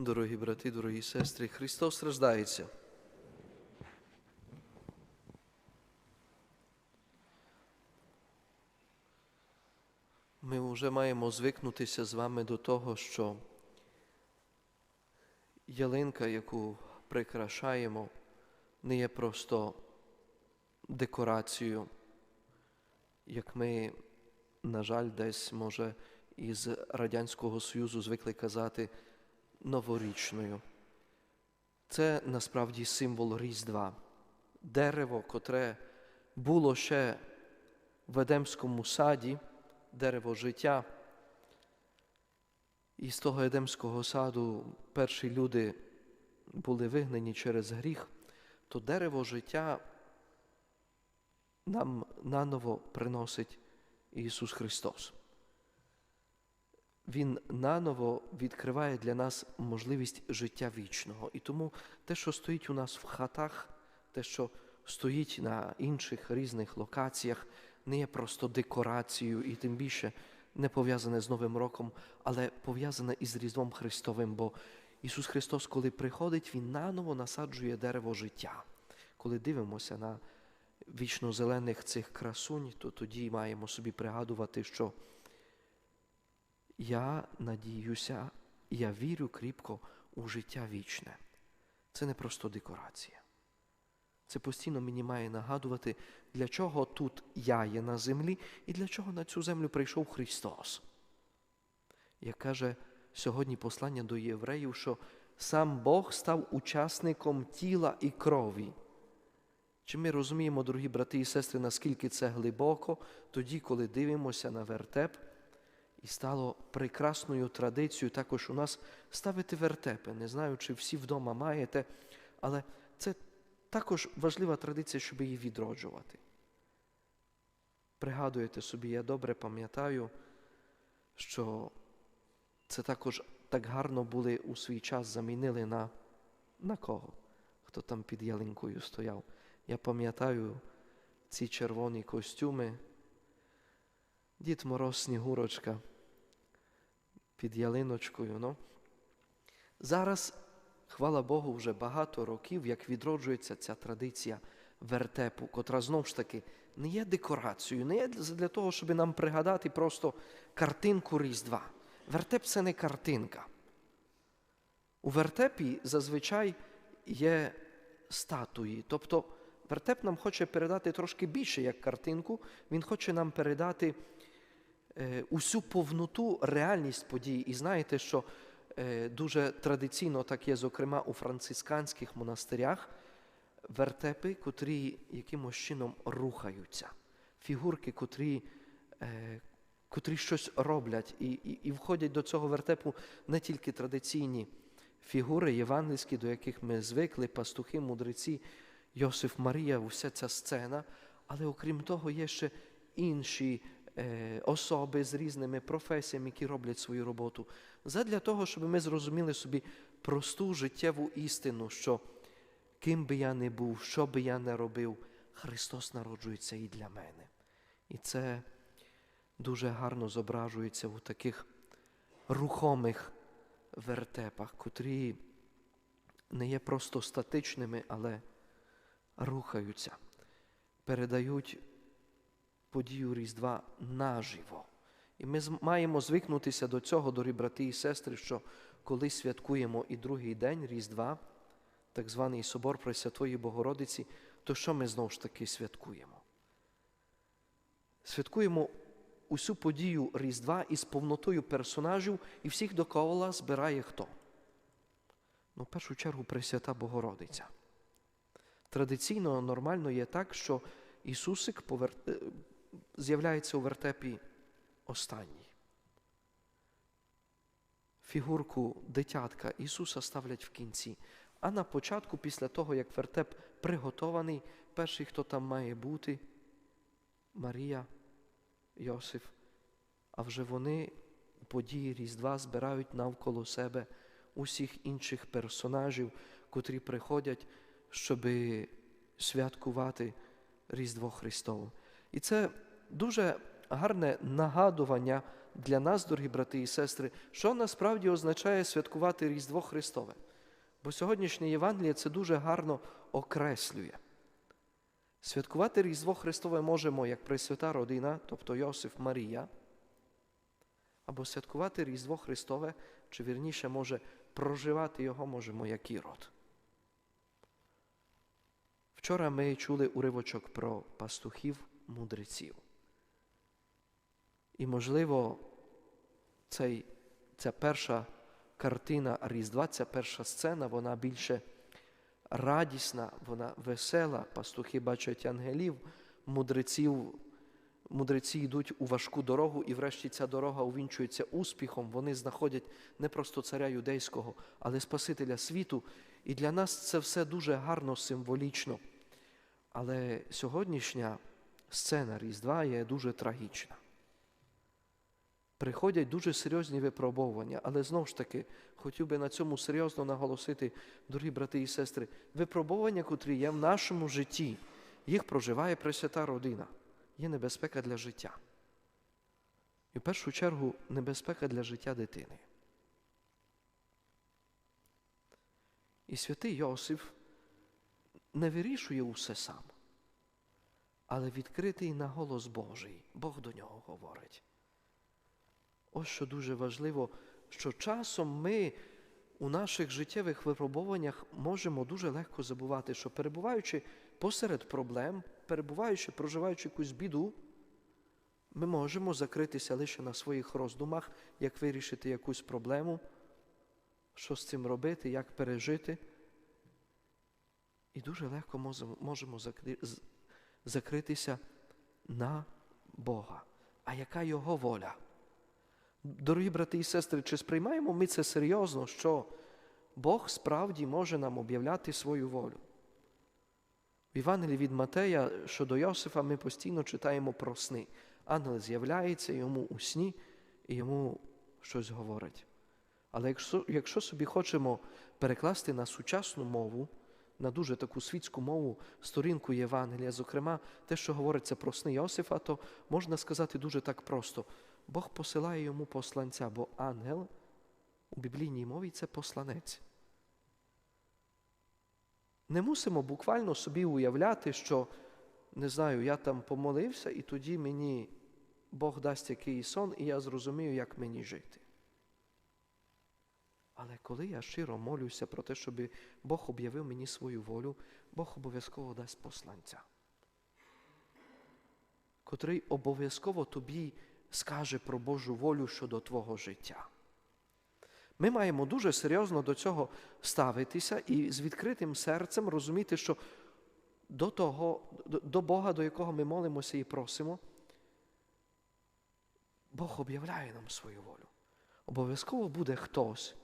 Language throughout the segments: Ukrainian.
Дорогі брати, дорогі сестри, Христос страждається. Ми вже маємо звикнутися з вами до того, що ялинка, яку прикрашаємо, не є просто декорацією, як ми, на жаль, десь, може, із Радянського Союзу звикли казати новорічною. Це насправді символ Різдва. Дерево, котре було ще в Едемському саді, дерево життя. І з того Едемського саду перші люди були вигнані через гріх, то дерево життя нам наново приносить Ісус Христос. Він наново відкриває для нас можливість життя вічного. І тому те, що стоїть у нас в хатах, те, що стоїть на інших різних локаціях, не є просто декорацією і тим більше не пов'язане з Новим роком, але пов'язане із Різдвом Христовим. Бо Ісус Христос, коли приходить, Він наново насаджує дерево життя. Коли дивимося на вічно-зелених цих красунь, то тоді маємо собі пригадувати, що я надіюся, я вірю кріпко у життя вічне. Це не просто декорація. Це постійно мені має нагадувати, для чого тут я є на землі і для чого на цю землю прийшов Христос. Як каже сьогодні послання до євреїв, що сам Бог став учасником тіла і крові. Чи ми розуміємо, дорогі брати і сестри, наскільки це глибоко, тоді, коли дивимося на вертеп, і стало прекрасною традицією також у нас ставити вертепи. Не знаю, чи всі вдома маєте, але це також важлива традиція, щоб її відроджувати. Пригадуєте собі, я добре пам'ятаю, що це також так гарно були у свій час замінили на, на кого? Хто там під ялинкою стояв. Я пам'ятаю ці червоні костюми. Дід Мороз Снігурочка під ялиночкою. Ну. Зараз, хвала Богу, вже багато років, як відроджується ця традиція вертепу, котра знову ж таки не є декорацією, не є для того, щоб нам пригадати просто картинку Різдва. Вертеп це не картинка. У вертепі зазвичай є статуї. Тобто вертеп нам хоче передати трошки більше, як картинку, він хоче нам передати усю повноту, реальність подій. І знаєте, що е, дуже традиційно так є, зокрема, у францисканських монастирях вертепи, котрі якимось чином рухаються, фігурки, котрі, е, котрі щось роблять, і, і, і входять до цього вертепу не тільки традиційні фігури євангельські, до яких ми звикли, пастухи, мудреці, Йосиф Марія, уся ця сцена, але окрім того, є ще інші е, особи з різними професіями, які роблять свою роботу. Задля того, щоб ми зрозуміли собі просту життєву істину, що ким би я не був, що би я не робив, Христос народжується і для мене. І це дуже гарно зображується у таких рухомих вертепах, котрі не є просто статичними, але рухаються, передають подію Різдва наживо. І ми маємо звикнутися до цього, дорогі брати і сестри, що коли святкуємо і другий день Різдва, так званий Собор Пресвятої Богородиці, то що ми знову ж таки святкуємо? Святкуємо усю подію Різдва із повнотою персонажів і всіх довкола збирає хто? Ну, в першу чергу Пресвята Богородиця. Традиційно, нормально є так, що Ісусик повер... з'являється у вертепі останній. Фігурку дитятка Ісуса ставлять в кінці. А на початку, після того, як вертеп приготований, перший, хто там має бути, Марія, Йосиф. А вже вони у події Різдва збирають навколо себе усіх інших персонажів, котрі приходять, щоб святкувати Різдво Христове. І це дуже гарне нагадування для нас, дорогі брати і сестри, що насправді означає святкувати Різдво Христове. Бо сьогоднішнє Євангеліє це дуже гарно окреслює. Святкувати Різдво Христове можемо як Пресвята родина, тобто Йосиф Марія, або святкувати Різдво Христове, чи вірніше, може, проживати його можемо як ірод. Вчора ми чули уривочок про пастухів мудреців. І, можливо, цей, ця перша картина Різдва, ця перша сцена, вона більше радісна, вона весела. Пастухи бачать ангелів, мудреців, мудреці йдуть у важку дорогу, і врешті ця дорога увінчується успіхом. Вони знаходять не просто царя юдейського, але Спасителя світу. І для нас це все дуже гарно, символічно. Але сьогоднішня сцена Різдва є дуже трагічна. Приходять дуже серйозні випробовування, але знову ж таки хотів би на цьому серйозно наголосити, дорогі брати і сестри, випробування, котрі є в нашому житті, їх проживає Пресвята родина, є небезпека для життя. І в першу чергу небезпека для життя дитини. І святий Йосиф не вирішує усе сам, але відкритий на голос Божий. Бог до нього говорить. Ось що дуже важливо, що часом ми у наших життєвих випробуваннях можемо дуже легко забувати, що перебуваючи посеред проблем, перебуваючи, проживаючи якусь біду, ми можемо закритися лише на своїх роздумах, як вирішити якусь проблему, що з цим робити, як пережити. І дуже легко можемо закритися на Бога. А яка Його воля? Дорогі брати і сестри, чи сприймаємо ми це серйозно, що Бог справді може нам об'являти свою волю? В Євангелії від Матея щодо Йосифа ми постійно читаємо про сни. Ангел з'являється йому у сні і йому щось говорить. Але якщо, якщо собі хочемо перекласти на сучасну мову, на дуже таку світську мову сторінку Євангелія, зокрема, те, що говориться про сни Йосифа, то можна сказати дуже так просто. Бог посилає йому посланця, бо ангел у біблійній мові це посланець. Не мусимо буквально собі уявляти, що, не знаю, я там помолився, і тоді мені Бог дасть якийсь сон, і я зрозумію, як мені жити. Але коли я щиро молюся про те, щоб Бог об'явив мені свою волю, Бог обов'язково дасть посланця, котрий обов'язково тобі скаже про Божу волю щодо твого життя. Ми маємо дуже серйозно до цього ставитися і з відкритим серцем розуміти, що до того, до Бога, до якого ми молимося і просимо, Бог об'являє нам свою волю. Обов'язково буде хтось,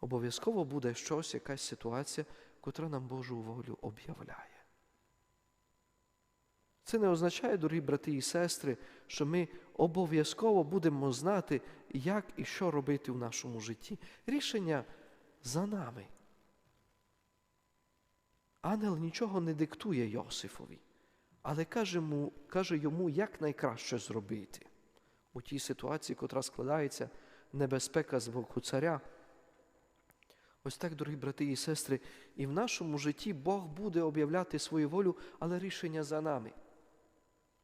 обов'язково буде щось, якась ситуація, котра нам Божу волю об'являє. Це не означає, дорогі брати і сестри, що ми обов'язково будемо знати, як і що робити в нашому житті. Рішення за нами. Ангел нічого не диктує Йосифові, але каже йому, каже йому, як найкраще зробити у тій ситуації, котра складається небезпека з боку царя. Ось так, дорогі брати і сестри, і в нашому житті Бог буде об'являти свою волю, але рішення за нами.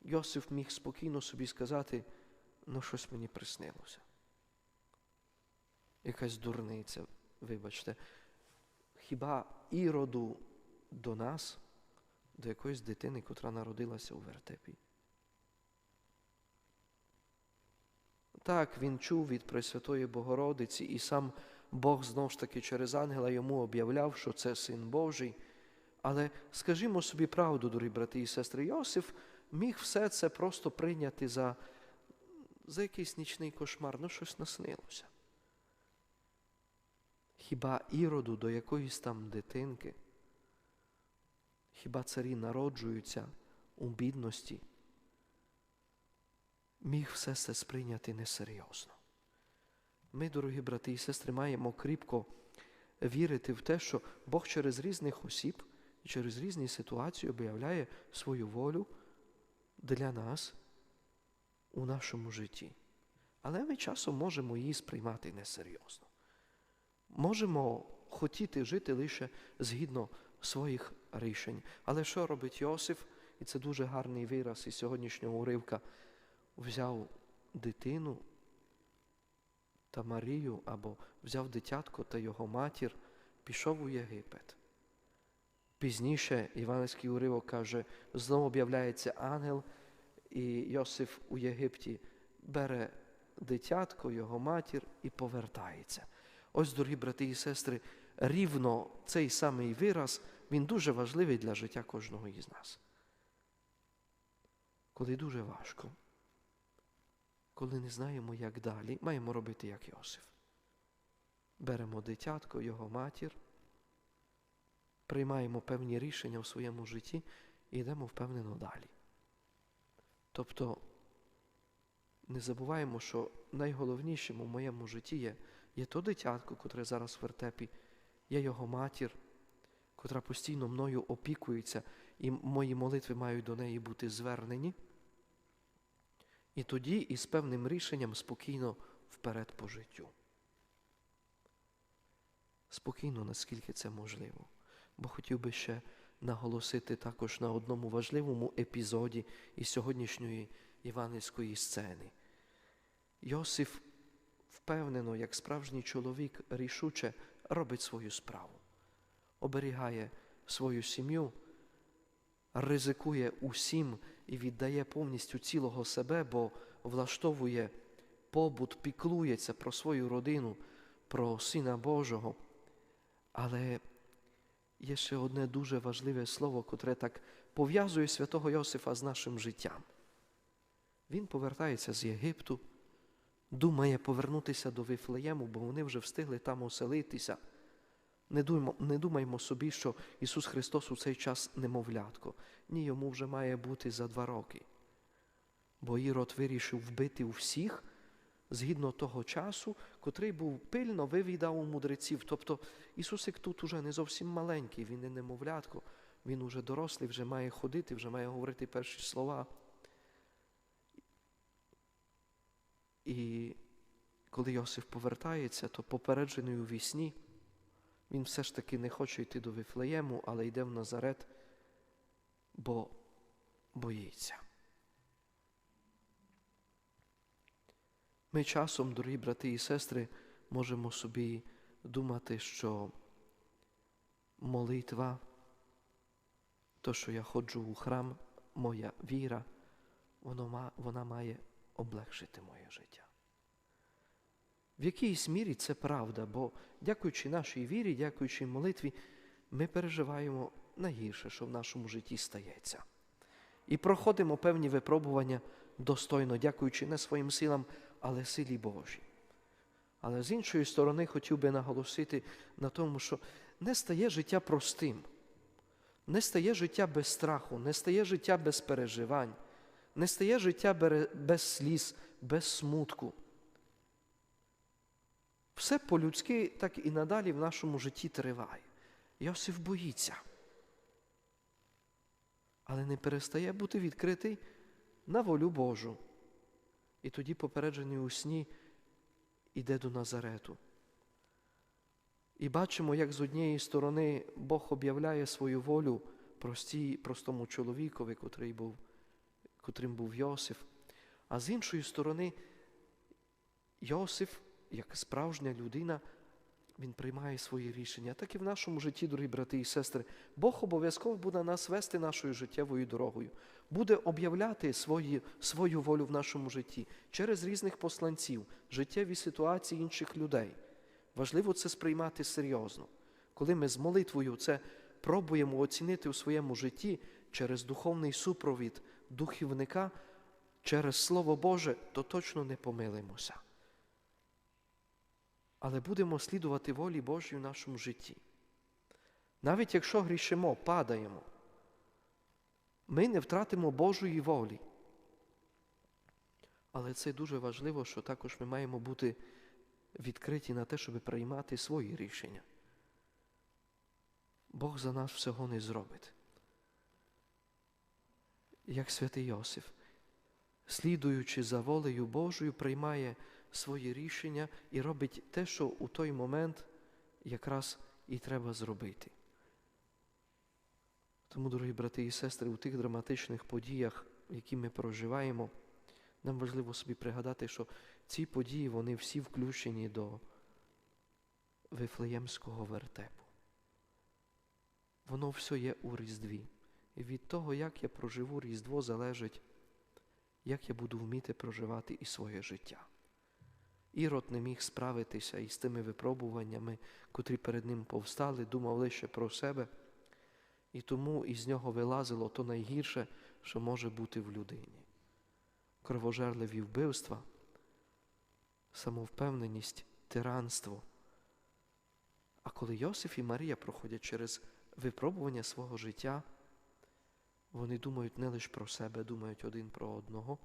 Йосиф міг спокійно собі сказати, ну щось мені приснилося. Якась дурниця, вибачте, хіба іроду до нас, до якоїсь дитини, котра народилася у вертепі? Так, він чув від Пресвятої Богородиці, і сам Бог знов ж таки через ангела йому об'являв, що це син Божий. Але скажімо собі правду, дорогі брати і сестри, Йосиф міг все це просто прийняти за за якийсь нічний кошмар, ну щось наснилося. Хіба іроду до якоїсь там дитинки? Хіба царі народжуються у бідності? Міг все це сприйняти несерйозно. Ми, дорогі брати і сестри, маємо кріпко вірити в те, що Бог через різних осіб через різні ситуації об'являє свою волю для нас. у нашому житті. Але ми часом можемо її сприймати несерйозно. Можемо хотіти жити лише згідно своїх рішень. Але що робить Йосиф? І це дуже гарний вираз із сьогоднішнього уривка. Взяв дитину та Марію або взяв дитятко та його матір, пішов у Єгипет. Пізніше Іванський уривок каже, знову об'являється ангел, і Йосиф у Єгипті бере дитятко, його матір і повертається. Ось, дорогі брати і сестри, рівно цей самий вираз, він дуже важливий для життя кожного із нас. Коли дуже важко, коли не знаємо, як далі, маємо робити, як Йосиф. Беремо дитятко, його матір, приймаємо певні рішення в своєму житті і йдемо впевнено далі. Тобто не забуваємо, що найголовнішим у моєму житті є, є то дитятко, котре зараз в вертепі, є його матір, котра постійно мною опікується, і мої молитви мають до неї бути звернені. І тоді із певним рішенням спокійно вперед по життю. Спокійно, наскільки це можливо. Бо хотів би ще наголосити також на одному важливому епізоді із сьогоднішньої іванівської сцени. Йосиф впевнено, як справжній чоловік, рішуче робить свою справу, оберігає свою сім'ю, ризикує усім і віддає повністю цілого себе, бо влаштовує побут, піклується про свою родину, про Сина Божого. Але є ще одне дуже важливе слово, котре так пов'язує святого Йосифа з нашим життям. Він повертається з Єгипту, думає повернутися до Вифлеєму, бо вони вже встигли там оселитися. Не думаймо, не думаймо собі, що Ісус Христос у цей час немовлятко. Ні, йому вже має бути за два роки. Бо Ірод вирішив вбити всіх згідно того часу, котрий був пильно вивідав у мудреців. Тобто Ісусик тут уже не зовсім маленький, він не немовлятко, він уже дорослий, вже має ходити, вже має говорити перші слова. І коли Йосиф повертається, то попереджений у вісні, він все ж таки не хоче йти до Вифлеєму, але йде в Назарет, бо боїться. Ми часом, дорогі брати і сестри, можемо собі думати, що молитва, то, що я ходжу у храм, моя віра, вона має облегшити моє життя. В якійсь мірі це правда, бо дякуючи нашій вірі, дякуючи молитві, ми переживаємо найгірше, що в нашому житті стається. І проходимо певні випробування достойно, дякуючи не своїм силам, але силі Божій. Але з іншої сторони хотів би наголосити на тому, що не стає життя простим, не стає життя без страху, не стає життя без переживань, не стає життя без сліз, без смутку. Все по-людськи так і надалі в нашому житті триває. Йосиф боїться, але не перестає бути відкритий на волю Божу. І тоді, попереджений у сні, іде до Назарету. І бачимо, як з однієї сторони Бог об'являє свою волю простій, простому чоловікові, котрий був, котрим був Йосиф. А з іншої сторони, Йосиф, як справжня людина, він приймає свої рішення. Так і в нашому житті, дорогі брати і сестри, Бог обов'язково буде нас вести нашою життєвою дорогою, буде об'являти свої, свою волю в нашому житті через різних посланців, життєві ситуації інших людей. Важливо це сприймати серйозно. Коли ми з молитвою це пробуємо оцінити у своєму житті через духовний супровід духівника, через Слово Боже, то точно не помилимося але будемо слідувати волі Божій в нашому житті. Навіть якщо грішимо, падаємо, ми не втратимо Божої волі. Але це дуже важливо, що також ми маємо бути відкриті на те, щоб приймати свої рішення. Бог за нас всього не зробить. Як святий Йосиф. слідуючи за волею Божою, приймає свої рішення і робить те, що у той момент якраз і треба зробити. Тому, дорогі брати і сестри, у тих драматичних подіях, які ми проживаємо, нам важливо собі пригадати, що ці події вони всі включені до Вифлеємського вертепу. Воно все є у Різдві. І від того, як я проживу Різдво, залежить, як я буду вміти проживати і своє життя. Ірод не міг справитися із тими випробуваннями, котрі перед ним повстали, думав лише про себе, і тому із нього вилазило то найгірше, що може бути в людині. Кровожерливі вбивства, самовпевненість, тиранство. А коли Йосиф і Марія проходять через випробування свого життя, вони думають не лише про себе, думають один про одного,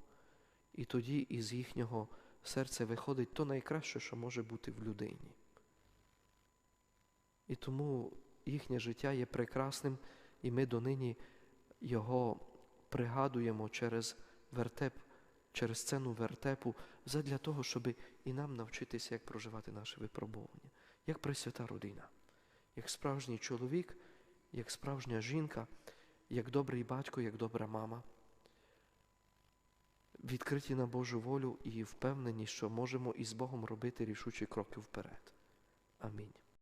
і тоді із їхнього серця виходить то найкраще, що може бути в людині. І тому їхнє життя є прекрасним, і ми донині його пригадуємо через вертеп, через сцену вертепу, задля того, щоб і нам навчитися, як проживати наше випробування, як пресвята родина, як справжній чоловік, як справжня жінка, як добрий батько, як добра мама. Відкриті на Божу волю і впевнені, що можемо із Богом робити рішучі кроки вперед. Амінь.